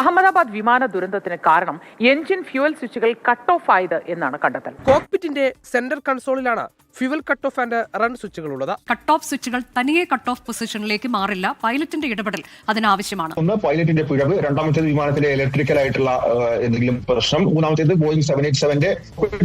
അഹമ്മദാബാദ് വിമാന ദുരന്തത്തിന് കാരണം എഞ്ചിൻ ഫ്യൂവൽ സ്വിച്ചുകൾ കട്ട് ഓഫ് ആയത് എന്നാണ് കണ്ടെത്തൽ. കോക്പിറ്റിന്റെ centre കൺസോളിലാണ് fuel cut off and run സ്വിച്ചുകൾ ഉള്ളത് കട്ട് ഓഫ് സ്വിച്ചുകൾ തനിയെ കട്ട് ഓഫ് പൊസിഷനിലേക്ക് മാറില്ല പൈലറ്റിന്റെ ഇടപെടൽ അതിനാവശ്യമാണ്. ഒന്ന് പൈലറ്റിന്റെ പിഴവ് രണ്ടാമത്തേത് വിമാനത്തിലെ ഇലക്ട്രിക്കൽ ആയിട്ടുള്ള എന്തെങ്കിലും പ്രശ്നം മൂന്നാമത്തേത് ബോയിങ് സെവൻ എയ്റ്റ് സെവന്റെ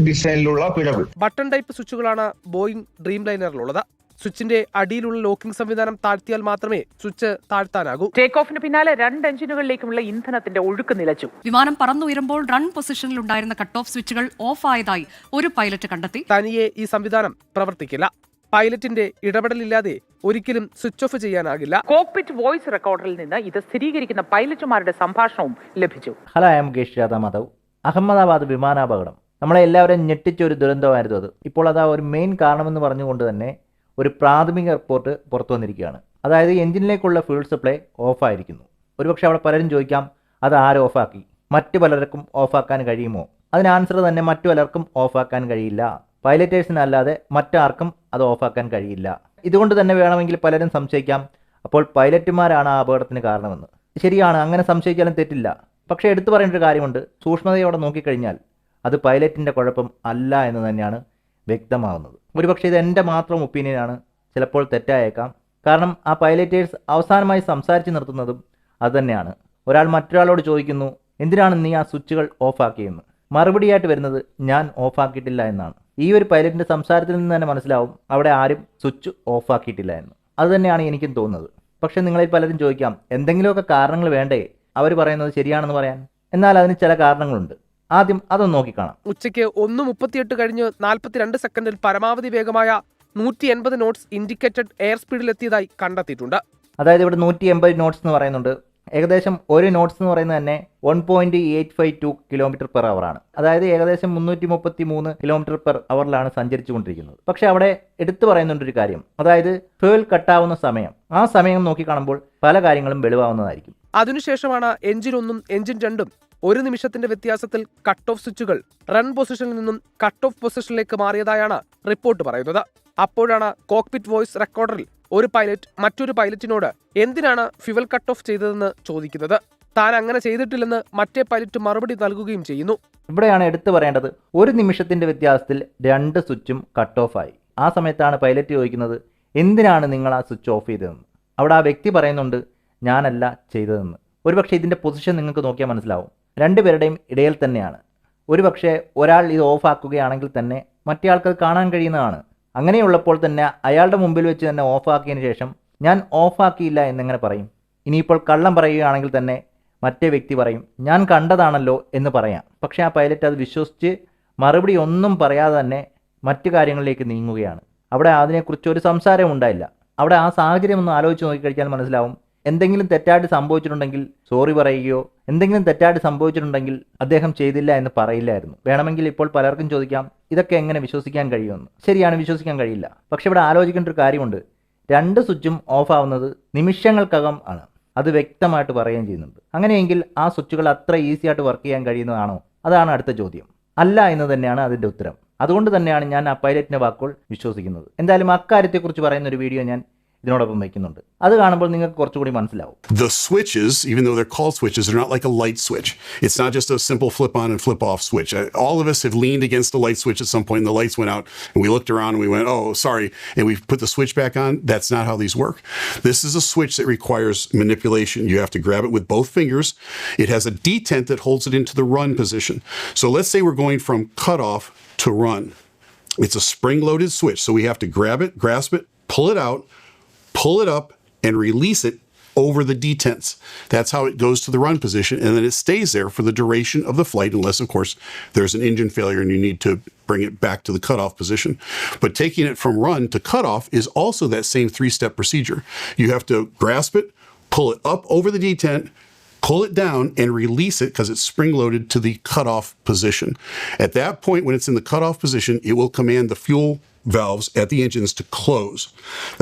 ഡിസൈനിലുള്ള പിഴവ്. ബട്ടൺ ടൈപ്പ് സ്വിച്ചുകളാണ് ബോയിങ് ഡ്രീം ലൈനറിലുള്ളത് സ്വിച്ചിന്റെ അടിയിലുള്ള ലോക്കിംഗ് സംവിധാനം താഴ്ത്തിയാൽ മാത്രമേ സ്വിച്ച് താഴ്ത്താനാകൂ. ടേക്ക് ഓഫിന് പിന്നാലെ രണ്ട് എഞ്ചിനുകളിലേക്കുള്ള ഇന്ധനത്തിന്റെ ഒഴുക്ക് നിലച്ചു. വിമാനം പറന്നുയരുമ്പോൾ റൺ പൊസിഷനിൽ ഉണ്ടായിരുന്ന കട്ട് ഓഫ് സ്വിച്ചുകൾ ഓഫ് ആയതായി ഒരു പൈലറ്റ് കണ്ടെത്തി. തനിയെ ഈ സംവിധാനം പ്രവർത്തിക്കില്ല. പൈലറ്റിന്റെ ഇടപെടലില്ലാതെ ഒരിക്കലും സ്വിച്ച് ഓഫ് ചെയ്യാനാകില്ല. കോക്പിറ്റ് വോയിസ് റെക്കോർഡറിൽ നിന്ന് ഇത് സ്ഥിരീകരിക്കുന്ന പൈലറ്റുമാരുടെ സംഭാഷണവും ലഭിച്ചു. ഹലോ ഐ എം ഗേഷ് രാധാ മാധവ് അഹമ്മദാബാദ് വിമാനാപകടം. നമ്മളെ എല്ലാവരും ഞെട്ടിച്ച ഒരു ദുരന്തമായിരുന്നു അത്. ഇപ്പോൾ അതാ ഒരു മെയിൻ കാരണമെന്ന് പറഞ്ഞുകൊണ്ട് തന്നെ ഒരു പ്രാഥമിക റിപ്പോർട്ട് പുറത്തു വന്നിരിക്കുകയാണ്. അതായത് എഞ്ചിനിലേക്കുള്ള ഫ്യൂൾ സപ്ലൈ ഓഫായിരിക്കുന്നു. ഒരുപക്ഷെ അവിടെ പലരും ചോദിക്കാം അത് ആര് ഓഫാക്കി? മറ്റു പലർക്കും ഓഫാക്കാൻ കഴിയുമോ? അതിന് ആൻസർ തന്നെ മറ്റു പലർക്കും ഓഫാക്കാൻ കഴിയില്ല. പൈലറ്റേഴ്സിനല്ലാതെ മറ്റാർക്കും അത് ഓഫാക്കാൻ കഴിയില്ല. ഇതുകൊണ്ട് തന്നെ വേണമെങ്കിൽ പലരും സംശയിക്കാം അപ്പോൾ പൈലറ്റുമാരാണ് ആ അപകടത്തിന് കാരണമെന്ന്. ശരിയാണ് അങ്ങനെ സംശയിച്ചാലും തെറ്റില്ല. പക്ഷേ എടുത്തു പറയേണ്ട ഒരു കാര്യമുണ്ട്. സൂക്ഷ്മതയോടെ നോക്കിക്കഴിഞ്ഞാൽ അത് പൈലറ്റിന്റെ കുഴപ്പം അല്ല എന്ന് തന്നെയാണ് വ്യക്തമാവുന്നത്. ഒരുപക്ഷെ ഇത് എന്റെ മാത്രം ഒപ്പീനിയനാണ് ചിലപ്പോൾ തെറ്റായേക്കാം. കാരണം ആ പൈലറ്റേഴ്സ് അവസാനമായി സംസാരിച്ച് നിർത്തുന്നതും അതുതന്നെയാണ് ഒരാൾ മറ്റൊരാളോട് ചോദിക്കുന്നു എന്തിനാണ് നീ ആ സ്വിച്ചുകൾ ഓഫാക്കിയെന്ന്? മറുപടിയായിട്ട് വരുന്നത് ഞാൻ ഓഫാക്കിയിട്ടില്ല എന്നാണ്. ഈ ഒരു പൈലറ്റിന്റെ സംസാരത്തിൽ നിന്ന് തന്നെ മനസ്സിലാവും അവിടെ ആരും സ്വിച്ച് ഓഫാക്കിയിട്ടില്ല എന്ന്. അതുതന്നെയാണ് എനിക്കും തോന്നുന്നത്. പക്ഷേ നിങ്ങളിൽ പലരും ചോദിക്കാം എന്തെങ്കിലുമൊക്കെ കാരണങ്ങൾ വേണ്ടേ? അവർ പറയുന്നത് ശരിയാണെന്ന് പറയാൻ. എന്നാൽ അതിന് ചില കാരണങ്ങളുണ്ട്. ആദ്യം അതൊന്ന് നോക്കിക്കാണാം. ഉച്ചയ്ക്ക് ഒന്ന് മുപ്പത്തിയെട്ട് കഴിഞ്ഞ് നാൽപ്പത്തിരണ്ട് സെക്കൻഡിൽ പരമാവധി വേഗമായ നൂറ്റി എൺപത് നോട്ട്സ് ഇൻഡിക്കേറ്റഡ് എയർ സ്പീഡിൽ എത്തിയതായി കണ്ടെത്തിയിട്ടുണ്ട്. അതായത് ഇവിടെ നൂറ്റി എൺപത് നോട്ട്സ് എന്ന് പറയുന്നുണ്ട്. ഏകദേശം ഒരു നോട്ട്സ് എന്ന് പറയുന്നത് തന്നെ one point eight five two kilometre per ആണ്. അതായത് ഏകദേശം മുന്നൂറ്റി മുപ്പത്തി മൂന്ന് കിലോമീറ്റർ പെർ അവറിലാണ് സഞ്ചരിച്ചു കൊണ്ടിരിക്കുന്നത് പക്ഷെ അവിടെ എടുത്തു പറയുന്നുണ്ട് ഒരു കാര്യം. അതായത് ഫ്യൂൽ കട്ടാവുന്ന സമയം. ആ സമയം നോക്കി കാണുമ്പോൾ പല കാര്യങ്ങളും വെളിവാവുന്നതായിരിക്കും. അതിനുശേഷമാണ് എഞ്ചിൻ ഒന്നും എഞ്ചിൻ രണ്ടും ഒരു നിമിഷത്തിന്റെ വ്യത്യാസത്തിൽ കട്ട് ഓഫ് സ്വിച്ചുകൾ റൺ പൊസിഷനിൽ നിന്നും കട്ട് ഓഫ് പൊസിഷനിലേക്ക് മാറിയതായാണ് റിപ്പോർട്ട് പറയുന്നത്. അപ്പോഴാണ് കോക്പിറ്റ് വോയിസ് റെക്കോർഡറിൽ ഒരു പൈലറ്റ് മറ്റൊരു പൈലറ്റിനോട് എന്തിനാണ് ഫ്യുവൽ കട്ട് ഓഫ് ചെയ്തതെന്ന് ചോദിക്കുന്നത്. താൻ അങ്ങനെ ചെയ്തിട്ടില്ലെന്ന് മറ്റേ പൈലറ്റ് മറുപടി നൽകുകയും ചെയ്യുന്നു. ഇവിടെയാണ് എടുത്തു പറയേണ്ടത് ഒരു നിമിഷത്തിന്റെ വ്യത്യാസത്തിൽ രണ്ട് സ്വിച്ചും കട്ട് ഓഫ് ആയി. ആ സമയത്താണ് പൈലറ്റ് ചോദിക്കുന്നത് എന്തിനാണ് നിങ്ങൾ ആ സ്വിച്ച് ഓഫ് ചെയ്തതെന്ന്? അവിടെ ആ വ്യക്തി പറയുന്നുണ്ട് ഞാനല്ല ചെയ്തതെന്ന്. ഒരുപക്ഷെ ഇതിന്റെ പൊസിഷൻ നിങ്ങൾക്ക് നോക്കിയാൽ മനസ്സിലാവും. രണ്ടുപേരുടെയും ഇടയിൽ തന്നെയാണ്. ഒരുപക്ഷെ ഒരാൾ ഇത് ഓഫാക്കുകയാണെങ്കിൽ തന്നെ മറ്റേ ആൾക്ക് കാണാൻ കഴിയുന്നതാണ്. അങ്ങനെയുള്ളപ്പോൾ തന്നെ അയാളുടെ മുമ്പിൽ വെച്ച് തന്നെ ഓഫാക്കിയതിന് ശേഷം ഞാൻ ഓഫാക്കിയില്ല എന്നെങ്ങനെ പറയും? ഇനിയിപ്പോൾ കള്ളം പറയുകയാണെങ്കിൽ തന്നെ മറ്റേ വ്യക്തി പറയും ഞാൻ കണ്ടതാണല്ലോ എന്ന് പറയാം. പക്ഷേ ആ പൈലറ്റ് അത് വിശ്വസിച്ച് മറുപടി ഒന്നും പറയാതെ തന്നെ മറ്റു കാര്യങ്ങളിലേക്ക് നീങ്ങുകയാണ്. അവിടെ അതിനെക്കുറിച്ച് ഒരു സംസാരം ഉണ്ടായില്ല. അവിടെ ആ സാഹചര്യം ഒന്ന് ആലോചിച്ച് നോക്കിക്കഴിഞ്ഞാൽ മനസ്സിലാവും എന്തെങ്കിലും തെറ്റായിട്ട് സംഭവിച്ചിട്ടുണ്ടെങ്കിൽ സോറി പറയുകയോ എന്തെങ്കിലും തെറ്റായിട്ട് സംഭവിച്ചിട്ടുണ്ടെങ്കിൽ അദ്ദേഹം ചെയ്തില്ല എന്ന് പറയില്ലായിരുന്നു. വേണമെങ്കിൽ ഇപ്പോൾ പലർക്കും ചോദിക്കാം ഇതൊക്കെ എങ്ങനെ വിശ്വസിക്കാൻ കഴിയുമെന്ന്. ശരിയാണ് വിശ്വസിക്കാൻ കഴിയില്ല. പക്ഷെ ഇവിടെ ആലോചിക്കേണ്ട ഒരു കാര്യമുണ്ട്. രണ്ട് സ്വിച്ചും ഓഫ് ആവുന്നത് നിമിഷങ്ങൾക്കകം ആണ്. അത് വ്യക്തമായിട്ട് പറയുകയും ചെയ്യുന്നുണ്ട്. അങ്ങനെയെങ്കിൽ ആ സ്വിച്ചുകൾ അത്ര ഈസി ആയിട്ട് വർക്ക് ചെയ്യാൻ കഴിയുന്നതാണോ? അതാണ് അടുത്ത ചോദ്യം. അല്ല എന്ന് തന്നെയാണ് അതിന്റെ ഉത്തരം. അതുകൊണ്ട് തന്നെയാണ് ഞാൻ ആ പൈലറ്റിന്റെ വാക്കുകൾ വിശ്വസിക്കുന്നത്. എന്തായാലും അക്കാര്യത്തെക്കുറിച്ച് പറയുന്ന ഒരു വീഡിയോ ഞാൻ ഇതിനോടൊപ്പം വയ്ക്കുന്നുണ്ട് അത് കാണുമ്പോൾ നിങ്ങൾക്ക് കുറച്ചുകൂടി മനസ്സിലാവും The switches, even though they're called switches, are not like a light switch. It's not just a simple flip on and flip off switch. Uh, All of us have leaned against the light switch at some point and the lights went out and we looked around and we went, oh, sorry. And we put the switch back on. That's not how these work. This is a switch that requires manipulation. You have to grab it with both fingers. It has a detent that holds it into the run position. So let's say we're going from cutoff to run. It's a spring loaded switch. So we have to grab it, grasp it, pull it out, pull it up and release it over the detents. That's how it goes to the run position, and then it stays there for the duration of the flight, unless, of course, there's an engine failure and you need to bring it back to the cutoff position. But taking it from run to cutoff is also that same three step procedure. You have to grasp it, pull it up over the detent, pull it down and release it because it's spring loaded to the cutoff position. At that point, when it's in the cutoff position, it will command the fuel valves at the engines to close.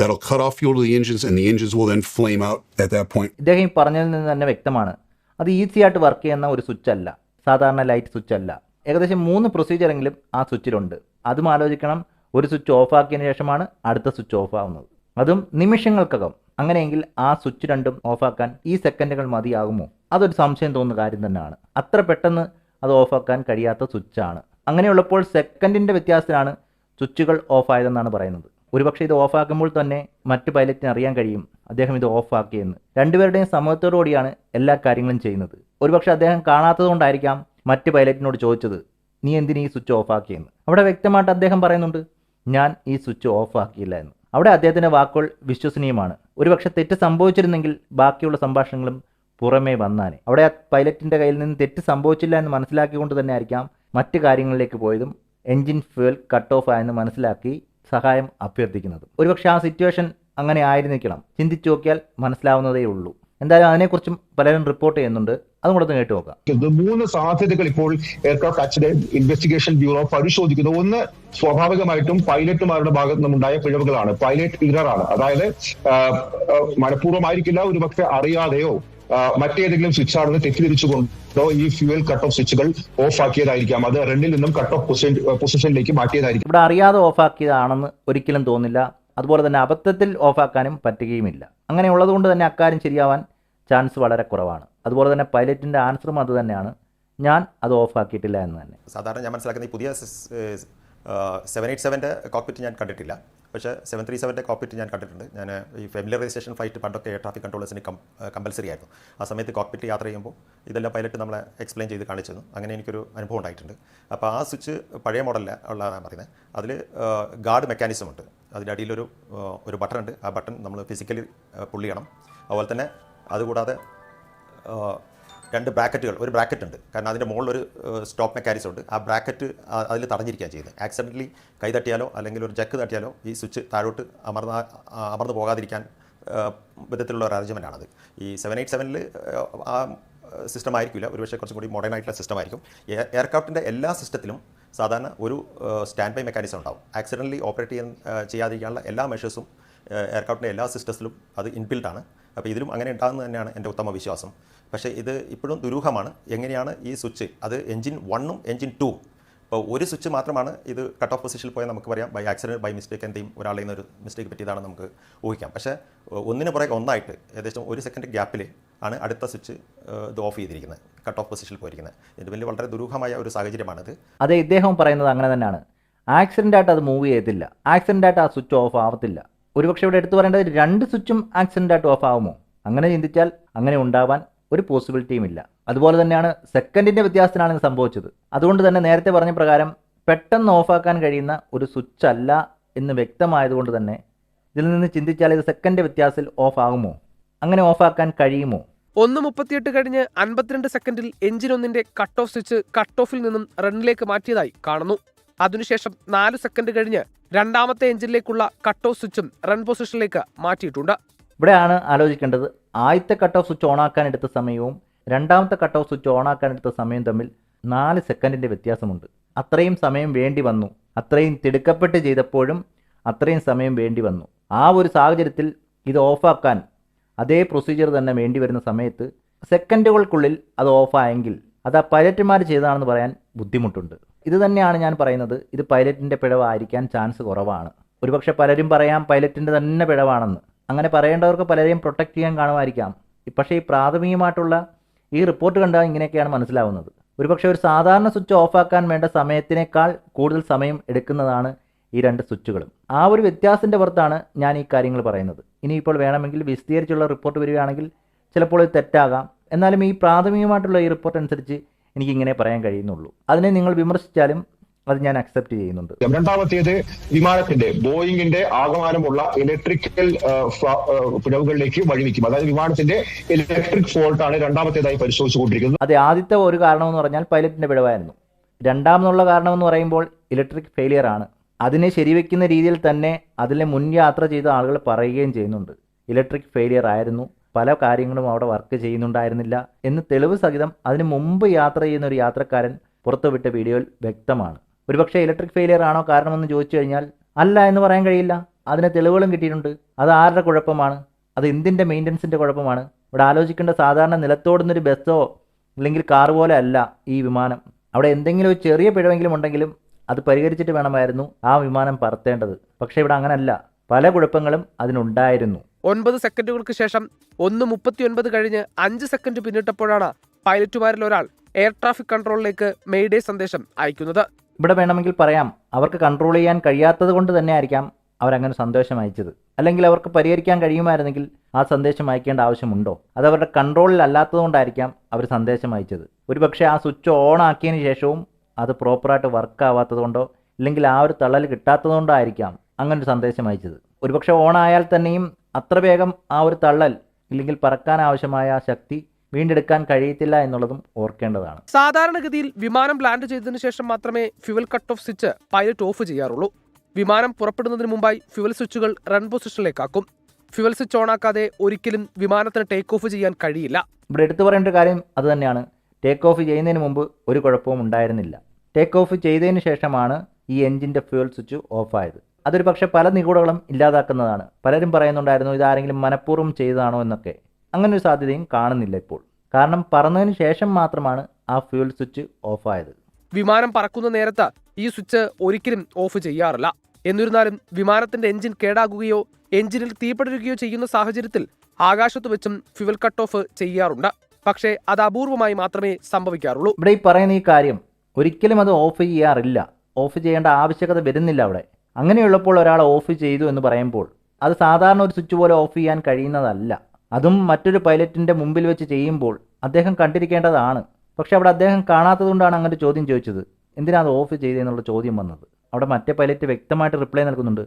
That'll cut off fuel to the engines, and the engines will then flame out at that point. ഇദ്ദേഹം ഈ പറഞ്ഞതിൽ നിന്ന് തന്നെ വ്യക്തമാണ്. അത് easy ആയിട്ട് work ചെയ്യുന്ന ഒരു സ്വിച്ച് അല്ല. സാധാരണ ലൈറ്റ് സ്വിച്ച് അല്ല. ഏകദേശം മൂന്ന് പ്രൊസീജിയറെങ്കിലും ആ സ്വിച്ചിലുണ്ട് അതും ആലോചിക്കണം. ഒരു സ്വിച്ച് ഓഫ് ആക്കിയതിന് ശേഷമാണ് അടുത്ത സ്വിച്ച് ഓഫ് ആവുന്നത്. അതും നിമിഷങ്ങൾക്കകം. അങ്ങനെയെങ്കിൽ ആ സ്വിച്ച് രണ്ടും ഓഫാക്കാൻ ഈ സെക്കൻഡുകൾ മതിയാകുമോ? അതൊരു സംശയം തോന്നുന്ന കാര്യം തന്നെയാണ്. അത്ര പെട്ടെന്ന് അത് ഓഫാക്കാൻ കഴിയാത്ത സ്വിച്ചാണ് അങ്ങനെയുള്ളപ്പോൾ സെക്കൻഡിന്റെ വ്യത്യാസത്തിലാണ് സ്വിച്ചുകൾ ഓഫായതെന്നാണ് പറയുന്നത്. ഒരുപക്ഷെ ഇത് ഓഫാക്കുമ്പോൾ തന്നെ മറ്റു പൈലറ്റിന് അറിയാൻ കഴിയും അദ്ദേഹം ഇത് ഓഫാക്കിയെന്ന് രണ്ടുപേരുടെയും സമ്മതത്തോടുകൂടിയാണ് എല്ലാ കാര്യങ്ങളും ചെയ്യുന്നത്. ഒരുപക്ഷെ അദ്ദേഹം കാണാത്തതുകൊണ്ടായിരിക്കാം മറ്റ് പൈലറ്റിനോട് ചോദിച്ചത് നീ എന്തിനീ ഈ സ്വിച്ച് ഓഫാക്കിയെന്ന് അവിടെ വ്യക്തമായിട്ട് അദ്ദേഹം പറയുന്നുണ്ട് ഞാൻ ഈ സ്വിച്ച് ഓഫാക്കിയില്ല എന്ന്. അവിടെ അദ്ദേഹത്തിന്റെ വാക്കുകൾ വിശ്വസനീയമാണ്. ഒരുപക്ഷെ തെറ്റ് സംഭവിച്ചിരുന്നെങ്കിൽ ബാക്കിയുള്ള സംഭാഷണങ്ങളും പുറമേ വന്നാനെ അവിടെ പൈലറ്റിന്റെ കയ്യിൽ നിന്ന് തെറ്റ് സംഭവിച്ചില്ല എന്ന് മനസ്സിലാക്കിക്കൊണ്ട് തന്നെ ആയിരിക്കാം മറ്റ് കാര്യങ്ങളിലേക്ക് പോയതും എൻജിൻ ഫ്യൂൽ കട്ട് ഓഫ് ആയെന്ന് മനസ്സിലാക്കി സഹായം അഭ്യർത്ഥിക്കുന്നത്. ഒരുപക്ഷെ ആ സിറ്റുവേഷൻ അങ്ങനെ ആയിരുന്നിരിക്കണം. ചിന്തിച്ചു നോക്കിയാൽ മനസ്സിലാവുന്നതേ ഉള്ളൂ. എന്തായാലും അതിനെക്കുറിച്ചും പലരും റിപ്പോർട്ട് ചെയ്യുന്നുണ്ട്. അതും കൂടെ കേട്ട് നോക്കാം. മൂന്ന് സാധ്യതകൾ ഇപ്പോൾ എയർക്രാഫ്റ്റ് ആക്സിഡന്റ് ഇൻവെസ്റ്റിഗേഷൻ ബ്യൂറോ പരിശോധിക്കുന്നു. ഒന്ന് സ്വാഭാവികമായിട്ടും പൈലറ്റുമാരുടെ ഭാഗത്ത് നിന്നുണ്ടായ പിഴവുകളാണ്. പൈലറ്റ് ഇററാണ് അതായത് മനഃപൂർവമായിരിക്കില്ല ഒരുപക്ഷെ അറിയാതെയോ മറ്റേതെങ്കിലും സ്വിച്ച് ആണെന്ന് തെറ്റിദ്ധരിച്ചുകൊണ്ടോ ഈ ഫ്യൂവൽ കട്ട് ഓഫ് സ്വിച്ചുകൾ ഓഫ് ആക്കിയതായിരിക്കാം. അത് റണ്ണിൽ നിന്നും കട്ട് ഓഫ് പൊസിഷനിലേക്ക് മാറ്റിയതായിരിക്കും. ഇവിടെ അറിയാതെ ഓഫ് ആക്കിയതാണെന്ന് ഒരിക്കലും തോന്നില്ല. അതുപോലെ തന്നെ അബദ്ധത്തിൽ ഓഫാക്കാനും പറ്റുകയുമില്ല. അങ്ങനെ ഉള്ളതുകൊണ്ട് തന്നെ അക്കാര്യം ശരിയാവാൻ ചാൻസ് വളരെ കുറവാണ്. അതുപോലെ തന്നെ പൈലറ്റിന്റെ ആൻസറും അത് തന്നെയാണ്. ഞാൻ അത് ഓഫ് ആക്കിയിട്ടില്ല എന്ന് തന്നെ. സാധാരണ ഞാൻ മനസ്സിലാക്കുന്ന ഈ പുതിയ സെവൻ എയ്റ്റ് സെവന്റെ കോക്പിറ്റ് ഞാൻ കണ്ടിട്ടില്ല. പക്ഷേ സെവൻ ത്രീ സെവന്റെ കോക്പിറ്റ് ഞാൻ കണ്ടിട്ടുണ്ട്. ഞാൻ ഈ ഫെമിലറൈസേഷൻ ഫ്ലൈറ്റ് പണ്ടൊക്കെ ട്രാഫിക് കൺട്രോളേഴ്സിന് കമ്പൽസറി ആയിരുന്നു. ആ സമയത്ത് കോക്പിറ്റ് യാത്ര ചെയ്യുമ്പോൾ ഇതെല്ലാം പൈലറ്റ് നമ്മളെ എക്സ്പ്ലെയിൻ ചെയ്ത് കാണിച്ചിരുന്നു അങ്ങനെ എനിക്കൊരു അനുഭവം ഉണ്ടായിട്ടുണ്ട്. അപ്പോൾ ആ സ്വിച്ച് പഴയ മോഡലിൽ ഉള്ളതാണ് പറയുന്നത് അതിൽ ഗാർഡ് മെക്കാനിസം ഉണ്ട്. അതിന്റെ അടിയിലൊരു ഒരു ബട്ടൺ ഉണ്ട്. ആ ബട്ടൺ നമ്മൾ ഫിസിക്കലി പുള്ളിയണം അതുപോലെ തന്നെ അതുകൂടാതെ രണ്ട് ബ്രാക്കറ്റുകൾ ഒരു ബ്രാക്കറ്റ് ഉണ്ട്. കാരണം അതിന്റെ ഒരു സ്റ്റോപ്പ് മെക്കാനിസം ഉണ്ട്. ആ ബ്രാക്കറ്റ് അതിൽ തടഞ്ഞിരിക്കുകയാണ് ചെയ്യുന്നത്. ആക്സിഡന്റലി കൈ തട്ടിയാലോ അല്ലെങ്കിൽ ഒരു ജക്ക് തട്ടിയാലോ ഈ സ്വിച്ച് താഴോട്ട് അമർന്ന അമർന്നു പോകാതിരിക്കാൻ വിധത്തിലുള്ള ഒരു അറേഞ്ച്മെന്റ് ആണത്. ഈ സെവൻ എയ്റ്റ് സെവനിൽ ആ സിസ്റ്റം ആയിരിക്കില്ല. ഒരുപക്ഷെ കുറച്ചും കൂടി മോഡേൺ ആയിട്ടുള്ള സിസ്റ്റം ആയിരിക്കും. എയർക്രാഫ്റ്റിന്റെ എല്ലാ സിസ്റ്റത്തിലും സാധാരണ ഒരു സ്റ്റാൻഡ് ബൈ മെക്കാനിസം ഉണ്ടാവും. ആക്സിഡന്റലി ഓപ്പറേറ്റ് ചെയ്യാൻ ചെയ്യാതിരിക്കാനുള്ള എല്ലാ മെഷേഴ്സും എയർക്രാഫ്റ്റിന്റെ എല്ലാ സിസ്റ്റത്തിലും അത് ഇൻബിൽഡ് ആണ്. അപ്പോൾ ഇതിലും അങ്ങനെ ഉണ്ടാകുന്നത് തന്നെയാണ് എന്റെ ഉത്തമ വിശ്വാസം. പക്ഷേ ഇത് ഇപ്പോഴും ദുരൂഹമാണ്. എങ്ങനെയാണ് ഈ സ്വിച്ച് അത് എൻജിൻ വണ്ണും എൻജിൻ ടൂ ഇപ്പോൾ ഒരു സ്വിച്ച് മാത്രമാണ് ഇത് കട്ട് ഓഫ് പൊസിഷനിൽ പോയാൽ നമുക്ക് പറയാം ബൈ ആക്സിഡന്റ് ബൈ മിസ്റ്റേക്ക് എന്തെങ്കിലും നിന്ന് ഒരു മിസ്റ്റേക്ക് പറ്റിയതാണ് നമുക്ക് ഊഹിക്കാം. പക്ഷേ ഒന്നിന് പുറകെ ഒന്നായിട്ട് ഏകദേശം ഒരു സെക്കൻഡ് ഗ്യാപ്പിൽ ആണ് അടുത്ത സ്വിച്ച് ഇത് ഓഫ് ചെയ്തിരിക്കുന്നത് കട്ട് ഓഫ് പൊസിഷനിൽ പോയിരിക്കുന്നത്. ഇത് വലിയ വളരെ ദുരൂഹമായ ഒരു സാഹചര്യമാണിത്. അതെ ഇദ്ദേഹം പറയുന്നത് അങ്ങനെ തന്നെയാണ്. ആക്സിഡന്റ് ആയിട്ട് അത് മൂവ് ചെയ്യത്തില്ല. ആക്സിഡന്റ് ആയിട്ട് ആ സ്വിച്ച് ഓഫ് ആവത്തില്ല. ഒരുപക്ഷെ ഇവിടെ എടുത്തു പറയേണ്ടത് രണ്ട് സ്വിച്ചും ആക്സിഡന്റ് ആയിട്ട് ഓഫ് ആവുമോ? അങ്ങനെ ചിന്തിച്ചാൽ അങ്ങനെ ഉണ്ടാവാൻ ഒരു പോസിബിലിറ്റിയും ഇല്ല. അതുപോലെ തന്നെയാണ് സെക്കൻഡിന്റെ വ്യത്യാസത്തിലാണ് ഇത് സംഭവിച്ചത്. അതുകൊണ്ട് തന്നെ നേരത്തെ പറഞ്ഞ പ്രകാരം പെട്ടെന്ന് ഓഫാക്കാൻ കഴിയുന്ന ഒരു സ്വിച്ച് അല്ല എന്ന് വ്യക്തമായതുകൊണ്ട് തന്നെ ഇതിൽ നിന്ന് ചിന്തിച്ചാൽ ഇത് സെക്കൻഡ് വ്യത്യാസത്തിൽ ഓഫ് ആകുമോ അങ്ങനെ ഓഫാക്കാൻ കഴിയുമോ? ഒന്ന് മുപ്പത്തിയെട്ട് കഴിഞ്ഞ് അൻപത്തിരണ്ട് സെക്കൻഡിൽ എഞ്ചിൻ ഒന്നിന്റെ കട്ട് ഓഫ് സ്വിച്ച് കട്ട് ഓഫിൽ നിന്നും റണ്ണിലേക്ക് മാറ്റിയതായി കാണുന്നു. അതിനുശേഷം നാല് സെക്കൻഡ് കഴിഞ്ഞ് രണ്ടാമത്തെ എഞ്ചിനിലേക്കുള്ള കട്ട് ഓഫ് സ്വിച്ചും റൺ പൊസിഷനിലേക്ക് മാറ്റിയിട്ടുണ്ട്. ഇവിടെയാണ് ആലോചിക്കേണ്ടത് ആദ്യത്തെ കട്ട് ഓഫ് സ്വിച്ച് ഓണാക്കാൻ എടുത്ത സമയവും രണ്ടാമത്തെ കട്ട് ഓഫ് സ്വിച്ച് ഓണാക്കാൻ എടുത്ത സമയം തമ്മിൽ നാല് സെക്കൻഡിന്റെ വ്യത്യാസമുണ്ട്. അത്രയും സമയം വേണ്ടി വന്നു. അത്രയും തിടുക്കപ്പെട്ട് ചെയ്തപ്പോഴും അത്രയും സമയം വേണ്ടി വന്നു. ആ ഒരു സാഹചര്യത്തിൽ ഇത് ഓഫാക്കാൻ അതേ പ്രൊസീജിയർ തന്നെ വേണ്ടി വരുന്ന സമയത്ത് സെക്കൻഡുകൾക്കുള്ളിൽ അത് ഓഫായെങ്കിൽ അത് ആ പൈലറ്റുമാർ ചെയ്തതാണെന്ന് പറയാൻ ബുദ്ധിമുട്ടുണ്ട്. ഇത് തന്നെയാണ് ഞാൻ പറയുന്നത്. ഇത് പൈലറ്റിന്റെ പിഴവായിരിക്കാൻ ചാൻസ് കുറവാണ്. ഒരുപക്ഷെ പലരും പറയാം പൈലറ്റിന്റെ തന്നെ പിഴവാണെന്ന്. അങ്ങനെ പറയേണ്ടവർക്ക് പലരെയും പ്രൊട്ടക്റ്റ് ചെയ്യാൻ കാണുമായിരിക്കാം. പക്ഷേ ഈ പ്രാഥമികമായിട്ടുള്ള ഈ റിപ്പോർട്ട് കണ്ടാൽ ഇങ്ങനെയൊക്കെയാണ് മനസ്സിലാവുന്നത്. ഒരുപക്ഷെ ഒരു സാധാരണ സ്വിച്ച് ഓഫാക്കാൻ വേണ്ട സമയത്തിനേക്കാൾ കൂടുതൽ സമയം എടുക്കുന്നതാണ് ഈ രണ്ട് സ്വിച്ചുകളും. ആ ഒരു വ്യത്യാസത്തിന്റെ പുറത്താണ് ഞാൻ ഈ കാര്യങ്ങൾ പറയുന്നത്. ഇനിയിപ്പോൾ വേണമെങ്കിൽ വിശദീകരിച്ചുള്ള റിപ്പോർട്ട് വരികയാണെങ്കിൽ ചിലപ്പോൾ ഇത് തെറ്റാകാം. എന്നാലും ഈ പ്രാഥമികമായിട്ടുള്ള ഈ റിപ്പോർട്ട് അനുസരിച്ച് എനിക്ക് ഇങ്ങനെ പറയാൻ കഴിയുന്നുള്ളൂ. അതിനെ നിങ്ങൾ വിമർശിച്ചാലും അത് ഞാൻ അക്സെപ്റ്റ് ചെയ്യുന്നുണ്ട്. രണ്ടാമത്തേത് വിമാനത്തിന്റെ ബോയിങ്ങിന്റെ ആകമാനമുള്ള ഇലക്ട്രിക്കൽ പിഴവുകളിലേക്ക് വഴിവെക്കും അതായത് വിമാനത്തിന്റെ ഇലക്ട്രിക് ഫോൾട്ട് ആണ് രണ്ടാമത്തേതായി പരിശോധിച്ചുകൊണ്ടിരിക്കുന്നത്. അതെ ആദ്യത്തെ ഒരു കാരണം എന്ന് പറഞ്ഞാൽ പൈലറ്റിന്റെ പിഴവായിരുന്നു. രണ്ടാമെന്നുള്ള കാരണം എന്ന് പറയുമ്പോൾ ഇലക്ട്രിക് ഫെയിലിയർ ആണ്. അതിനെ ശരിവെക്കുന്ന രീതിയിൽ തന്നെ അതിലെ മുൻ യാത്ര ചെയ്ത ആളുകൾ പറയുകയും ചെയ്യുന്നുണ്ട്. ഇലക്ട്രിക് ഫെയിലിയർ ആയിരുന്നു. പല കാര്യങ്ങളും അവിടെ വർക്ക് ചെയ്യുന്നുണ്ടായിരുന്നില്ല. എന്ന് തെളിവ് സഹിതം അതിന് മുമ്പ് യാത്ര ചെയ്യുന്ന ഒരു യാത്രക്കാരൻ പുറത്തുവിട്ട വീഡിയോയിൽ വ്യക്തമാണ്. ഒരുപക്ഷെ ഇലക്ട്രിക് ഫെയിലിയർ ആണോ കാരണമെന്ന് ചോദിച്ചു കഴിഞ്ഞാൽ അല്ല എന്ന് പറയാൻ കഴിയില്ല. അതിന് തെളിവുകളും കിട്ടിയിട്ടുണ്ട്. അത് ആരുടെ കുഴപ്പമാണ്? അത് എന്തിന്റെ മെയിന്റനൻസിന്റെ കുഴപ്പമാണ്? ഇവിടെ ആലോചിക്കേണ്ട സാധാരണ നിലത്തോടുന്നൊരു ബസ്സോ അല്ലെങ്കിൽ കാർ പോലെ അല്ല ഈ വിമാനം. അവിടെ എന്തെങ്കിലും ഒരു ചെറിയ പിഴവെങ്കിലും ഉണ്ടെങ്കിലും അത് പരിഹരിച്ചിട്ട് വേണമായിരുന്നു ആ വിമാനം പറത്തേണ്ടത്. പക്ഷേ ഇവിടെ അങ്ങനല്ല. പല കുഴപ്പങ്ങളും അതിനുണ്ടായിരുന്നു. ഒൻപത് സെക്കൻഡുകൾക്ക് ശേഷം ഒന്ന് മുപ്പത്തിയൊൻപത് കഴിഞ്ഞ് അഞ്ച് സെക്കൻഡ് പിന്നിട്ടപ്പോഴാണ് പൈലറ്റുമാരിൽ ഒരാൾ എയർ ട്രാഫിക് കൺട്രോളിലേക്ക് മെയ്ഡേ സന്ദേശം അയക്കുന്നത്. ഇവിടെ വേണമെങ്കിൽ പറയാം അവർക്ക് കൺട്രോൾ ചെയ്യാൻ കഴിയാത്തത് കൊണ്ട് തന്നെ ആയിരിക്കാം അവരങ്ങനെ സന്ദേശം അയച്ചത്. അല്ലെങ്കിൽ അവർക്ക് പരിഹരിക്കാൻ കഴിയുമായിരുന്നെങ്കിൽ ആ സന്ദേശം അയക്കേണ്ട ആവശ്യമുണ്ടോ? അത് അവരുടെ കൺട്രോളിൽ അല്ലാത്തതുകൊണ്ടായിരിക്കാം അവർ സന്ദേശം അയച്ചത്. ഒരുപക്ഷെ ആ സ്വിച്ച് ഓൺ ആക്കിയതിന് ശേഷവും അത് പ്രോപ്പറായിട്ട് വർക്ക് ആവാത്തതുകൊണ്ടോ ഇല്ലെങ്കിൽ ആ ഒരു തള്ളൽ കിട്ടാത്തതുകൊണ്ടായിരിക്കാം അങ്ങനെ ഒരു സന്ദേശം അയച്ചത്. ഒരുപക്ഷെ ഓൺ ആയാൽ തന്നെയും അത്ര വേഗം ആ ഒരു തള്ളൽ ഇല്ലെങ്കിൽ പറക്കാൻ ആവശ്യമായ ആ ശക്തി വീണ്ടെടുക്കാൻ കഴിയത്തില്ല എന്നുള്ളതും ഓർക്കേണ്ടതാണ്. സാധാരണഗതിയിൽ വിമാനം ലാൻഡ് ചെയ്തതിനു ശേഷം മാത്രമേ fuel cut off switch pilot off ചെയ്യാറുള്ളൂ. വിമാനം പുറപ്പെടുന്നതിന് മുമ്പായി ഫ്യുവൽ സ്വിച്ചുകൾ റൺ പൊസിഷനിലേക്കാക്കും. ഫ്യുവൽ സ്വിച്ച് ഓണാക്കാതെ ഒരിക്കലും വിമാനത്തിന് ടേക്ക് ഓഫ് ചെയ്യാൻ കഴിയില്ല. ഇവിടെ എടുത്തു പറയേണ്ട കാര്യം അത് തന്നെയാണ്. ടേക്ക് ഓഫ് ചെയ്യുന്നതിന് മുമ്പ് ഒരു കുഴപ്പവും ഉണ്ടായിരുന്നില്ല. ടേക്ക് ഓഫ് ചെയ്തതിന് ശേഷമാണ് ഈ എഞ്ചിന്റെ ഫ്യൂൽ സ്വിച്ച് ഓഫായത് അതൊരു പക്ഷേ പല നിഗൂഢകളും ഇല്ലാതാക്കുന്നതാണ്. പലരും പറയുന്നുണ്ടായിരുന്നു ഇതാരെങ്കിലും മനഃപൂർവം ചെയ്തതാണോ എന്നൊക്കെ. അങ്ങനെ ഒരു സാധ്യതയും കാണുന്നില്ല ഇപ്പോൾ. കാരണം പറന്നതിന് ശേഷം മാത്രമാണ് ആ ഫ്യൂൽ സ്വിച്ച് ഓഫ് ആയത് വിമാനം പറക്കുന്ന നേരത്ത് ഈ സ്വിച്ച് ഒരിക്കലും ഓഫ് ചെയ്യാറില്ല. എന്നിരുന്നാലും വിമാനത്തിന്റെ എഞ്ചിൻ കേടാകുകയോ എഞ്ചിനിൽ തീപ്പെടരുകയോ ചെയ്യുന്ന സാഹചര്യത്തിൽ ആകാശത്ത് വെച്ചും ഫ്യുവൽ കട്ട് ഓഫ് ചെയ്യാറുണ്ട്. പക്ഷേ അത് അപൂർവമായി മാത്രമേ സംഭവിക്കാറുള്ളൂ. ഇവിടെ ഈ പറയുന്ന ഈ കാര്യം ഒരിക്കലും അത് ഓഫ് ചെയ്യാറില്ല. ഓഫ് ചെയ്യേണ്ട ആവശ്യകത വരുന്നില്ല അവിടെ. അങ്ങനെയുള്ളപ്പോൾ ഒരാൾ ഓഫ് ചെയ്തു എന്ന് പറയുമ്പോൾ അത് സാധാരണ ഒരു സ്വിച്ച് പോലെ ഓഫ് ചെയ്യാൻ കഴിയുന്നതല്ല. അതും മറ്റൊരു പൈലറ്റിന്റെ മുമ്പിൽ വെച്ച് ചെയ്യുമ്പോൾ അദ്ദേഹം കണ്ടിരിക്കേണ്ടതാണ്. പക്ഷെ അവിടെ അദ്ദേഹം കാണാത്തതുകൊണ്ടാണ് അങ്ങനെ ചോദ്യം ചോദിച്ചത്. എന്തിനാ അത് ഓഫ് ചെയ്തതെന്നുള്ള ചോദ്യം വന്നത്? അവിടെ മറ്റേ പൈലറ്റ് വ്യക്തമായിട്ട് റിപ്ലൈ നൽകുന്നുണ്ട്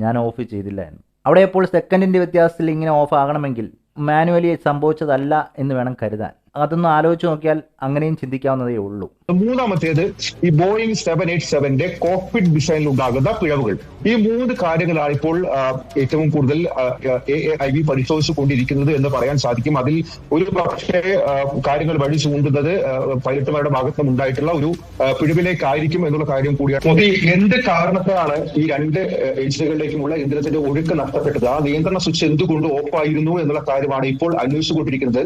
ഞാൻ ഓഫ് ചെയ്തില്ല എന്ന്. അവിടെ ഇപ്പോൾ സെക്കൻഡിന്റെ വ്യത്യാസത്തിൽ ഇങ്ങനെ ഓഫ് ആകണമെങ്കിൽ മാനുവലി സംഭവിച്ചതല്ല എന്ന് വേണം കരുതാൻ. അതൊന്ന് ആലോചിച്ച് നോക്കിയാൽ അങ്ങനെയും ചിന്തിക്കാവുന്നതേ ഉള്ളൂ. മൂന്നാമത്തേത് ഈ ബോയിങ് സെവൻ എയ്റ്റ് സെവന്റെ കോക്പിറ്റ് ഡിസൈനിൽ ഉണ്ടാകുന്ന പിഴവുകൾ. ഈ മൂന്ന് കാര്യങ്ങളാണ് ഇപ്പോൾ ഏറ്റവും കൂടുതൽ എ ഐ വി പരിശോധിച്ചുകൊണ്ടിരിക്കുന്നത് എന്ന് പറയാൻ സാധിക്കും. അതിൽ ഒരു പക്ഷേ കാര്യങ്ങൾ വഴി ചൂണ്ടുന്നത് പൈലറ്റുമാരുടെ ഭാഗത്ത് ഉണ്ടായിട്ടുള്ള ഒരു പിഴവിലേക്കായിരിക്കും എന്നുള്ള കാര്യം കൂടിയാണ്. മോദി എന്ത് കാരണത്തിലാണ് ഈ രണ്ട് എഞ്ചിനുകളിലേക്കുമുള്ള ഇന്ധനത്തിന്റെ ഒഴുക്ക് നഷ്ടപ്പെട്ടത്? ആ നിയന്ത്രണ സ്വിച്ച് എന്തുകൊണ്ട് ഓഫായിരുന്നു എന്നുള്ള കാര്യമാണ് ഇപ്പോൾ അന്വേഷിച്ചുകൊണ്ടിരിക്കുന്നത്.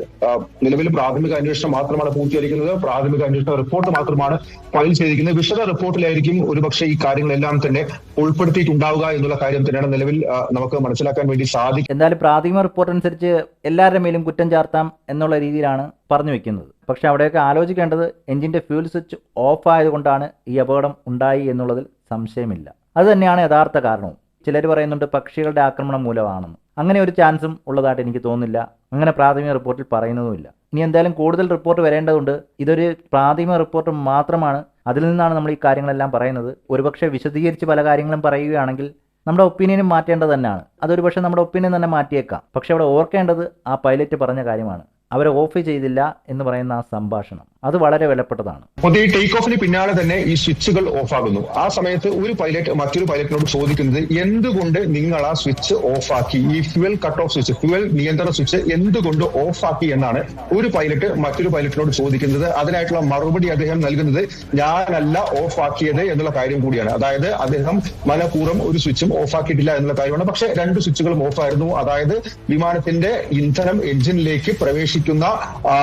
നിലവിൽ പ്രാഥമിക അന്വേഷണം മാത്രമാണ് പൂർത്തീകരിക്കുന്നത്. പ്രാഥമിക അന്വേഷണ റിപ്പോർട്ട് മാത്രമാണ് ഫയൽ ചെയ്തിരിക്കുന്നത്. വിശദ റിപ്പോർട്ടിലായിരിക്കും ഒരുപക്ഷെ ഈ കാര്യങ്ങളെല്ലാം തന്നെ ഉൾപ്പെടുത്തിയിട്ടുണ്ടാവുക എന്നുള്ള കാര്യം തന്നെയാണ് നിലവിൽ നമുക്ക് മനസ്സിലാക്കാൻ വേണ്ടി സാധിക്കും. എന്തായാലും പ്രാഥമിക റിപ്പോർട്ട് അനുസരിച്ച് എല്ലാവരുടെ മേലും കുറ്റം ചാർത്താം എന്നുള്ള രീതിയിലാണ് പറഞ്ഞു വെക്കുന്നത്. പക്ഷെ അവിടെയൊക്കെ ആലോചിക്കേണ്ടത് എഞ്ചിന്റെ ഫ്യൂൽ സ്വിച്ച് ഓഫ് ആയതുകൊണ്ടാണ് ഈ അപകടം ഉണ്ടായി എന്നുള്ളതിൽ സംശയമില്ല. അതുതന്നെയാണ് യഥാർത്ഥ കാരണവും. ചിലർ പറയുന്നുണ്ട് പക്ഷികളുടെ ആക്രമണം മൂലമാണെന്ന്. അങ്ങനെ ഒരു ചാൻസും ഉള്ളതായിട്ട് എനിക്ക് തോന്നുന്നില്ല. അങ്ങനെ പ്രാഥമിക റിപ്പോർട്ടിൽ പറയുന്നതുമില്ല. ഇനി എന്തായാലും കൂടുതൽ റിപ്പോർട്ട് വരേണ്ടതുണ്ട്. ഇതൊരു പ്രാഥമിക റിപ്പോർട്ട് മാത്രമാണ്. അതിൽ നിന്നാണ് നമ്മൾ ഈ കാര്യങ്ങളെല്ലാം പറയുന്നത്. ഒരുപക്ഷെ വിശദീകരിച്ച് പല കാര്യങ്ങളും പറയുകയാണെങ്കിൽ നമ്മുടെ ഒപ്പീനിയനും മാറ്റേണ്ടത് തന്നെയാണ്. അതൊരു പക്ഷേ നമ്മുടെ ഒപ്പീനിയൻ തന്നെ മാറ്റിയേക്കാം. പക്ഷെ അവിടെ ഓർക്കേണ്ടത് ആ പൈലറ്റ് പറഞ്ഞ കാര്യമാണ്. അവരെ ഓഫ് ചെയ്തില്ല എന്ന് പറയുന്ന ആ സംഭാഷണം. അത് വളരെ വിലപ്പെട്ടതാണ്. ഈ ടേക്ക് ഓഫിന് പിന്നാലെ തന്നെ ഈ സ്വിച്ചുകൾ ഓഫ് ആകുന്നു. ആ സമയത്ത് ഒരു പൈലറ്റ് മറ്റൊരു പൈലറ്റിനോട് ചോദിക്കുന്നത് എന്തുകൊണ്ട് നിങ്ങൾ ആ സ്വിച്ച് ഓഫ് ആക്കി? ഈ fuel cut off switch fuel നിയന്ത്രണ സ്വിച്ച് എന്തുകൊണ്ട് ഓഫ് ആക്കി എന്നാണ് ഒരു പൈലറ്റ് മറ്റൊരു പൈലറ്റിനോട് ചോദിക്കുന്നത്. അതിനായിട്ടുള്ള മറുപടി അദ്ദേഹം നൽകുന്നത് ഞാനല്ല ഓഫ് ആക്കിയത് എന്നുള്ള കാര്യം കൂടിയാണ്. അതായത് അദ്ദേഹം മനഃപൂർവം ഒരു സ്വിച്ചും ഓഫ് ആക്കിയിട്ടില്ല എന്നുള്ള കാര്യമാണ്. പക്ഷെ രണ്ട് സ്വിച്ചുകളും ഓഫ് ആയിരുന്നു. അതായത് വിമാനത്തിന്റെ ഇന്ധനം എഞ്ചിനിലേക്ക് പ്രവേശിക്കുന്ന ആ,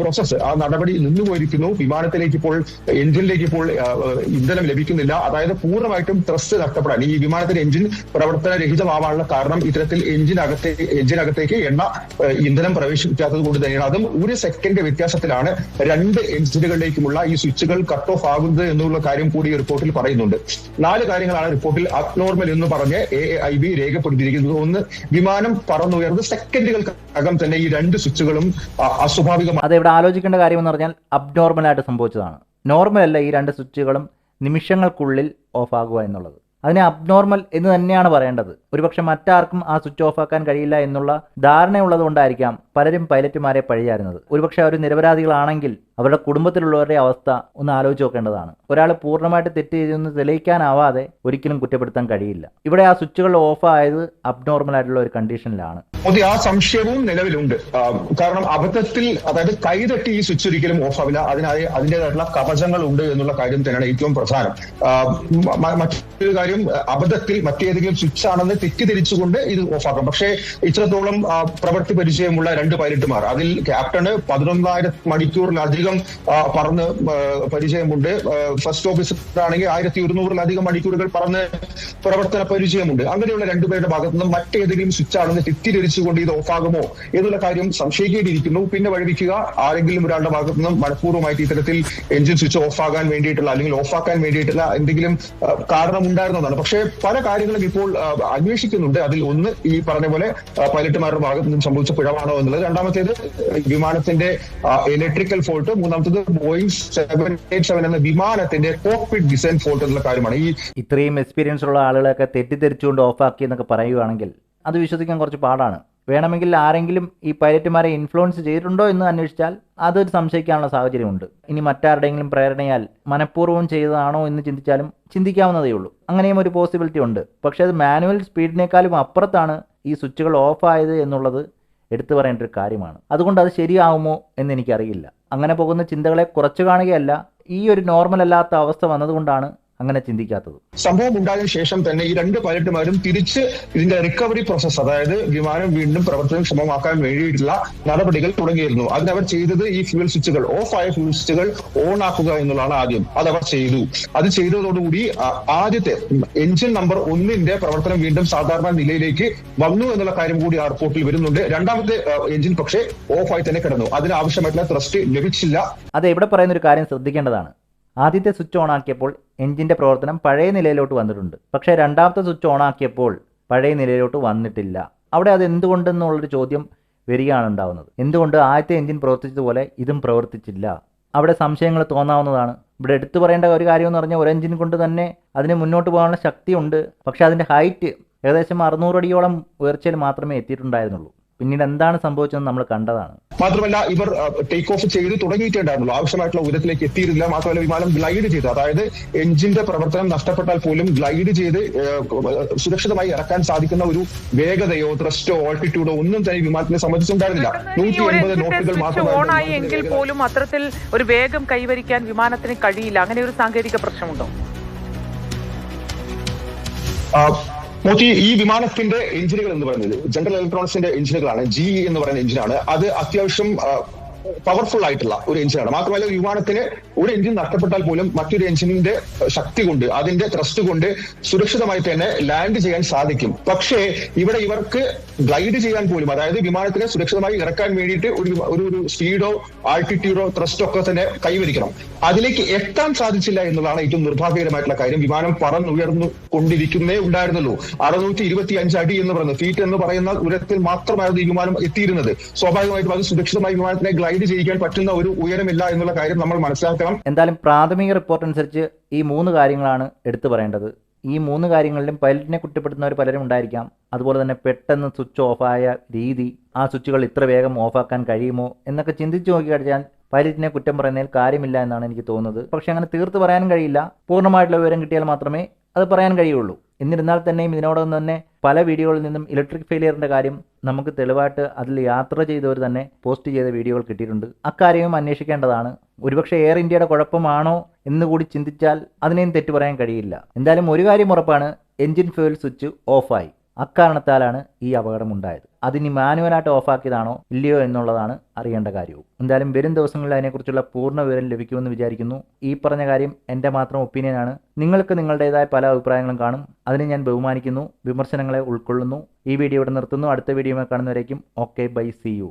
പ്രോസസ്സ് ആ നടപടി നിന്നുപോയിരിക്കുന്നു വിമാനത്തിലേക്ക് ഇപ്പോൾ എഞ്ചിനിലേക്ക് ഇപ്പോൾ ഇന്ധനം ലഭിക്കുന്നില്ല. അതായത് പൂർണമായിട്ടും ത്രസ്റ്റ് നഷ്ടപ്പെടാൻ. ഈ വിമാനത്തിന്റെ എഞ്ചിൻ പ്രവർത്തനരഹിതമാവാനുള്ള കാരണം ഇത്തരത്തിൽ എഞ്ചിനകത്തെ എഞ്ചിനകത്തേക്ക് എണ്ണ ഇന്ധനം പ്രവേശിക്കാത്തത് കൊണ്ട് തന്നെയാണ്. അതും ഒരു സെക്കൻഡ് വ്യത്യാസത്തിലാണ് രണ്ട് എഞ്ചിനുകളിലേക്കുമുള്ള ഈ സ്വിച്ചുകൾ കട്ട് ഓഫ് ആകുന്നത് എന്നുള്ള കാര്യം കൂടി റിപ്പോർട്ടിൽ പറയുന്നുണ്ട്. നാല് കാര്യങ്ങളാണ് റിപ്പോർട്ടിൽ അബ്നോർമൽ എന്ന് പറഞ്ഞ് എ ഐ ബി രേഖപ്പെടുത്തിയിരിക്കുന്നത്. ഒന്ന് വിമാനം പറന്നുയർന്ന് സെക്കൻഡുകൾക്കകം തന്നെ ഈ രണ്ട് സ്വിച്ചുകളും അസ്വാഭാവികമാണ് അത് ഇവിടെ ആലോചിക്കേണ്ട കാര്യമെന്ന് പറഞ്ഞാൽ അബ്നോർമലായിട്ട് സംഭവിച്ചതാണ്. നോർമൽ അല്ല ഈ രണ്ട് സ്വിച്ചുകളും നിമിഷങ്ങൾക്കുള്ളിൽ ഓഫ് ആകുക എന്നുള്ളത്. അതിനെ അബ്നോർമൽ എന്ന് തന്നെയാണ് പറയേണ്ടത്. ഒരുപക്ഷെ മറ്റാർക്കും ആ സ്വിച്ച് ഓഫ് ആക്കാൻ കഴിയില്ല എന്നുള്ള ധാരണയുള്ളത് കൊണ്ടായിരിക്കാം പലരും പൈലറ്റുമാരെ പഴിയായിരുന്നത് ഒരുപക്ഷെ അവർ നിരപരാധികളാണെങ്കിൽ അവരുടെ കുടുംബത്തിലുള്ളവരുടെ അവസ്ഥ ഒന്ന് ആലോചിച്ച് നോക്കേണ്ടതാണ്. ഒരാൾ പൂർണമായിട്ട് തെറ്റ് ചെയ്തെന്ന് തെളിയിക്കാനാവാതെ ഒരിക്കലും കുറ്റപ്പെടുത്താൻ കഴിയില്ല. ഇവിടെ ആ സ്വിച്ചുകൾ ഓഫ് ആയത് അബ്നോർമൽ ആയിട്ടുള്ള ഒരു കണ്ടീഷനിലാണ് മോദി ആ സംശയവും നിലവിലുണ്ട്. കാരണം അബദ്ധത്തിൽ അതായത് കൈതട്ടി ഈ സ്വിച്ച് ഒരിക്കലും ഓഫ് ആവില്ല. അതിനായി അതിന്റെതായിട്ടുള്ള കവചങ്ങൾ ഉണ്ട് എന്നുള്ള കാര്യം തന്നെയാണ് ഏറ്റവും പ്രധാനം. മറ്റൊരു കാര്യം അബദ്ധത്തിൽ മറ്റേതെങ്കിലും സ്വിച്ച് ആണെന്ന് തെറ്റിദ്ധരിച്ചുകൊണ്ട് ഇത് ഓഫ് ആക്കാം പക്ഷേ ഇത്രത്തോളം പ്രവൃത്തി പരിചയമുള്ള രണ്ട് പൈലറ്റുമാർ. അതിൽ ക്യാപ്റ്റന് പതിനൊന്നായിരം മണിക്കൂറിലധികം പറന്ന് പരിചയമുണ്ട്. ഫസ്റ്റ് ഓഫീസർ ആണെങ്കിൽ ആയിരത്തി ഒരുന്നൂറിലധികം മണിക്കൂറുകൾ പറന്ന് പ്രവർത്തന പരിചയമുണ്ട്. അങ്ങനെയുള്ള രണ്ടുപേരുടെ ഭാഗത്തു നിന്നും മറ്റേതെങ്കിലും സ്വിച്ച് ആണെന്ന് തെറ്റിദ്ധരിച്ച് തെറ്റിദ്ധരിച്ചുകൊണ്ട് ഇത് ഓഫാകുമോ എന്നുള്ള കാര്യം സംശയിക്കേണ്ടിയിരിക്കുന്നു. പിന്നെ വഴിവെക്കുക ആരെങ്കിലും ഒരാളുടെ ഭാഗത്തു നിന്നും മനഃപൂർവമായിട്ട് ഇത്തരത്തിൽ എഞ്ചിൻ സ്വിച്ച് ഓഫ് വേണ്ടിയിട്ടുള്ള അല്ലെങ്കിൽ ഓഫ് ആക്കാൻ വേണ്ടിയിട്ടുള്ള എന്തെങ്കിലും കാരണം ഉണ്ടായിരുന്നതാണ്. പക്ഷേ പല കാര്യങ്ങളും ഇപ്പോൾ അന്വേഷിക്കുന്നുണ്ട്. അതിൽ ഒന്ന് ഈ പറഞ്ഞ പോലെ പൈലറ്റുമാരുടെ ഭാഗത്തു നിന്നും സംഭവിച്ച പിഴവാണോ എന്നുള്ളത്. രണ്ടാമത്തേത് വിമാനത്തിന്റെ ഇലക്ട്രിക്കൽ ഫോൾട്ട് മൂന്നാമത്തേത് ബോയിങ് സെവൻ എയ്റ്റ് സെവൻ എന്ന വിമാനത്തിന്റെ കോക്പിറ്റ് ഡിസൈൻ ഫോൾട്ട് എന്നുള്ള കാര്യമാണ്. ഈ ഇത്രയും എക്സ്പീരിയൻസ് ഉള്ള ആളുകളൊക്കെ തെറ്റിദ്ധരിച്ചുകൊണ്ട് ഓഫാക്കി എന്നൊക്കെ പറയുകയാണെങ്കിൽ അത് വിശ്വസിക്കാൻ കുറച്ച് പാടാണ്. വേണമെങ്കിൽ ആരെങ്കിലും ഈ പൈലറ്റുമാരെ ഇൻഫ്ലുവൻസ് ചെയ്തിട്ടുണ്ടോ എന്ന് അന്വേഷിച്ചാൽ അതൊരു സംശയിക്കാനുള്ള സാഹചര്യമുണ്ട്. ഇനി മറ്റാരുടെയെങ്കിലും പ്രേരണയാൽ മനഃപൂർവം ചെയ്തതാണോ എന്ന് ചിന്തിച്ചാലും ചിന്തിക്കാവുന്നതേ ഉള്ളൂ. അങ്ങനെയും ഒരു പോസിബിലിറ്റി ഉണ്ട്. പക്ഷേ അത് മാനുവൽ സ്പീഡിനേക്കാളും അപ്പുറത്താണ് ഈ സ്വിച്ചുകൾ ഓഫായത് എന്നുള്ളത് എടുത്തു പറയേണ്ട ഒരു കാര്യമാണ്. അതുകൊണ്ട് അത് ശരിയാവുമോ എന്ന് എനിക്കറിയില്ല. അങ്ങനെ പോകുന്ന ചിന്തകളെ കുറച്ച് കാണുകയല്ല ഈ ഒരു നോർമൽ അല്ലാത്ത അവസ്ഥ വന്നതുകൊണ്ടാണ് അങ്ങനെ ചിന്തിക്കാത്തത്. സംഭവം ഉണ്ടായ ശേഷം തന്നെ ഈ രണ്ട് പൈലറ്റുമാരും തിരിച്ച് ഇതിന്റെ റിക്കവറി പ്രോസസ് അതായത് വിമാനം വീണ്ടും പ്രവർത്തനക്ഷമമാക്കാൻ വേണ്ടിയിട്ടുള്ള നടപടികൾ തുടങ്ങിയിരുന്നു. അതിനവർ ചെയ്തത് ഈ ഫ്യൂൽ സ്വിച്ചുകൾ ഓഫ് ആയ ഫ്യൂൽ സ്വിച്ചുകൾ ഓൺ ആക്കുക എന്നുള്ളതാണ് ആദ്യം. അത് അവർ ചെയ്തു. അത് ചെയ്തതോടുകൂടി ആദ്യത്തെ എഞ്ചിൻ നമ്പർ ഒന്നിന്റെ പ്രവർത്തനം വീണ്ടും സാധാരണ നിലയിലേക്ക് വന്നു എന്നുള്ള കാര്യം കൂടി ആ റിപ്പോർട്ടിൽ വരുന്നുണ്ട്. രണ്ടാമത്തെ എഞ്ചിൻ പക്ഷേ ഓഫായി തന്നെ കിടന്നു. അതിന് ആവശ്യമായിട്ടുള്ള ത്രസ്റ്റ് ലഭിച്ചില്ല. അത് ഇവിടെ പറയുന്ന ഒരു കാര്യം ശ്രദ്ധിക്കേണ്ടതാണ്. ആദ്യത്തെ സ്വിച്ച് ഓൺ ആക്കിയപ്പോൾ എഞ്ചിന്റെ പ്രവർത്തനം പഴയ നിലയിലോട്ട് വന്നിട്ടുണ്ട്. പക്ഷേ രണ്ടാമത്തെ സ്വിച്ച് ഓൺ ആക്കിയപ്പോൾ പഴയ നിലയിലോട്ട് വന്നിട്ടില്ല. അവിടെ അത് എന്തുകൊണ്ടെന്നുള്ളൊരു ചോദ്യം വരികയാണ് ഉണ്ടാവുന്നത്. എന്തുകൊണ്ട് ആദ്യത്തെ എഞ്ചിൻ പ്രവർത്തിച്ചതുപോലെ ഇതും പ്രവർത്തിച്ചില്ല? അവിടെ സംശയങ്ങൾ തോന്നാവുന്നതാണ്. ഇവിടെ എടുത്തു പറയേണ്ട ഒരു കാര്യം എന്ന് പറഞ്ഞാൽ ഒരു എഞ്ചിൻ കൊണ്ട് തന്നെ അതിന് മുന്നോട്ട് പോകാനുള്ള ശക്തിയുണ്ട്. പക്ഷേ അതിന്റെ ഹൈറ്റ് ഏകദേശം അറുന്നൂറ് അടിയോളം ഉയർച്ചയിൽ മാത്രമേ എത്തിയിട്ടുണ്ടായിരുന്നുള്ളൂ. പിന്നീട് എന്താണ് സംഭവിച്ചതെന്ന് നമ്മൾ കണ്ടതാണ്. മാത്രമല്ല ഇവർ ടേക്ക് ഓഫ് ചെയ്ത് തുടങ്ങിയിട്ടുണ്ടായിരുന്നുള്ളൂ ആവശ്യമായിട്ടുള്ള ഉയരത്തിലേക്ക് എത്തിയിരുന്നില്ല മാത്രമല്ല വിമാനം ഗ്ലൈഡ് ചെയ്തു. അതായത് എഞ്ചിന്റെ പ്രവർത്തനം നഷ്ടപ്പെട്ടാൽ പോലും ഗ്ലൈഡ് ചെയ്ത് സുരക്ഷിതമായി ഇറക്കാൻ സാധിക്കുന്ന ഒരു വേഗതയോ ത്രസ്റ്റോ ഓൾട്ടിറ്റ്യൂഡോ ഒന്നും തന്നെ വിമാനത്തിനെ സംബന്ധിച്ചുണ്ടായിരുന്നില്ല. നൂറ്റി ഒരു എൺപത് നോട്ടുകൾ എങ്കിൽ പോലും അത്തരത്തിൽ ഒരു വേഗം കൈവരിക്കാൻ വിമാനത്തിന് കഴിയില്ല. അങ്ങനെ ഒരു സാങ്കേതിക പ്രശ്നമുണ്ടോ? മോത്തി ഈ വിമാനത്തിന്റെ എഞ്ചിനുകൾ എന്ന് പറയുന്നത് ജനറൽ ഇലക്ട്രോണിക്സിന്റെ എഞ്ചിനുകളാണ്. ജി എന്ന് പറയുന്ന എഞ്ചിനാണ്. അത് അത്യാവശ്യം പവർഫുൾ ആയിട്ടുള്ള ഒരു എഞ്ചിനാണ് മാത്രമല്ല വിമാനത്തിന് ഒരു എഞ്ചിൻ നഷ്ടപ്പെട്ടാൽ പോലും മറ്റൊരു എഞ്ചിനിന്റെ ശക്തി കൊണ്ട് അതിന്റെ ത്രസ്റ്റ് കൊണ്ട് സുരക്ഷിതമായി തന്നെ ലാൻഡ് ചെയ്യാൻ സാധിക്കും. പക്ഷേ ഇവിടെ ഇവർക്ക് ഗ്ലൈഡ് ചെയ്യാൻ പോലും അതായത് വിമാനത്തിനെ സുരക്ഷിതമായി ഇറക്കാൻ വേണ്ടിയിട്ട് ഒരു ഒരു ഒരു സ്പീഡോ ആൾട്ടിറ്റ്യൂഡോ ത്രസ്റ്റോ ഒക്കെ തന്നെ കൈവരിക്കണം. അതിലേക്ക് എത്താൻ സാധിച്ചില്ല എന്നുള്ളതാണ് ഏറ്റവും നിർഭാഗ്യകരമായിട്ടുള്ള കാര്യം. വിമാനം പറന്നുയർന്നു കൊണ്ടിരിക്കുന്നേ ഉണ്ടായിരുന്നുള്ളൂ. അറുന്നൂറ്റി ഇരുപത്തി അഞ്ച് അടി എന്ന് പറയുന്നത് ഫീറ്റ് എന്ന് പറയുന്ന ഉയരത്തിൽ മാത്രമായിരുന്നു ഈ വിമാനം എത്തിയിരുന്നത്. സ്വാഭാവികമായിട്ടും അത് സുരക്ഷിതമായി വിമാനത്തിനെ ഗ്ലൈഡ് ചെയ്യിക്കാൻ പറ്റുന്ന ഒരു ഉയരമില്ല എന്നുള്ള കാര്യം നമ്മൾ മനസ്സിലാക്കണം. എന്തായാലും പ്രാഥമിക റിപ്പോർട്ട് അനുസരിച്ച് ഈ മൂന്ന് കാര്യങ്ങളാണ് എടുത്തു പറയേണ്ടത്. ഈ മൂന്ന് കാര്യങ്ങളിലും പൈലറ്റിനെ കുറ്റപ്പെടുത്തുന്നവർ പലരും ഉണ്ടായിരിക്കാം. അതുപോലെ തന്നെ പെട്ടെന്ന് സ്വിച്ച് ഓഫായ രീതി ആ സ്വിച്ചുകൾ ഇത്ര വേഗം ഓഫാക്കാൻ കഴിയുമോ എന്നൊക്കെ ചിന്തിച്ചു നോക്കിക്കഴിഞ്ഞാൽ പൈലറ്റിനെ കുറ്റം പറയുന്നതിൽ കാര്യമില്ല എന്നാണ് എനിക്ക് തോന്നുന്നത്. പക്ഷെ അങ്ങനെ തീർത്ത് പറയാൻ കഴിയില്ല. പൂർണമായിട്ടുള്ള വിവരം കിട്ടിയാൽ മാത്രമേ അത് പറയാൻ കഴിയുള്ളൂ. എന്നിരുന്നാൽ തന്നെയും ഇതിനോടൊപ്പം തന്നെ പല വീഡിയോകളിൽ നിന്നും ഇലക്ട്രിക് ഫെയിലിയറിന്റെ കാര്യം നമുക്ക് തെളിവായിട്ട് അതിൽ യാത്ര ചെയ്തവർ തന്നെ പോസ്റ്റ് ചെയ്ത വീഡിയോകൾ കിട്ടിയിട്ടുണ്ട്. അക്കാര്യവും അന്വേഷിക്കേണ്ടതാണ്. ഒരുപക്ഷെ എയർ ഇന്ത്യയുടെ കുഴപ്പമാണോ എന്ന് കൂടി ചിന്തിച്ചാൽ അതിനെയും തെറ്റു പറയാൻ കഴിയില്ല. എന്തായാലും ഒരു കാര്യം ഉറപ്പാണ് എഞ്ചിൻ ഫ്യൂൽ സ്വിച്ച് ഓഫായി അക്കാരണത്താലാണ് ഈ അപകടമുണ്ടായത്. അതിനി മാനുവലായിട്ട് ഓഫാക്കിയതാണോ ഇല്ലയോ എന്നുള്ളതാണ് അറിയേണ്ട കാര്യവും. എന്തായാലും വരും ദിവസങ്ങളിൽ അതിനെക്കുറിച്ചുള്ള പൂർണ വിവരം ലഭിക്കുമെന്ന് വിചാരിക്കുന്നു. ഈ പറഞ്ഞ കാര്യം എന്റെ മാത്രം ഒപ്പീനിയനാണ് നിങ്ങൾക്ക് നിങ്ങളുടേതായ പല അഭിപ്രായങ്ങളും കാണും. അതിനെ ഞാൻ ബഹുമാനിക്കുന്നു. വിമർശനങ്ങളെ ഉൾക്കൊള്ളുന്നു. ഈ വീഡിയോ ഇവിടെ നിർത്തുന്നു. അടുത്ത വീഡിയോ കാണുന്നവരേക്കും ഓക്കെ ബൈ സി യു.